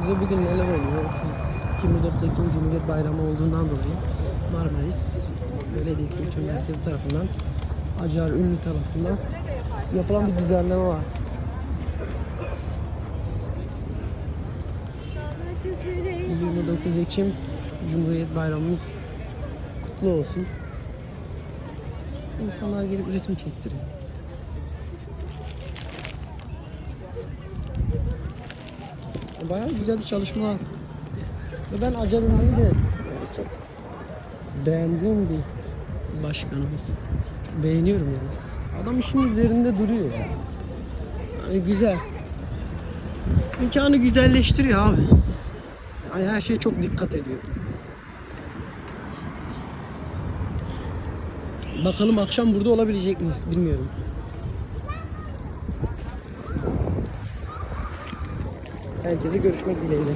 Size bugün neler oluyor? 29 Ekim Cumhuriyet Bayramı olduğundan dolayı Marmaris Belediye Kültür Merkezi tarafından Acar Ünlü tarafından yapılan bir düzenleme var. ...29 Ekim Cumhuriyet Bayramımız kutlu olsun. İnsanlar gelip resim çektiriyor. Bayağı güzel bir çalışma. Ve ben Acar Ünlü'yü de çok beğendiğim bir başkanımız. Beğeniyorum yani. Adam işin üzerinde duruyor yani. Güzel. Mekanı güzelleştiriyor abi. Yani her şeye çok dikkat ediyor. Bakalım akşam burada olabilecek miyiz bilmiyorum. Herkese görüşmek dileğiyle.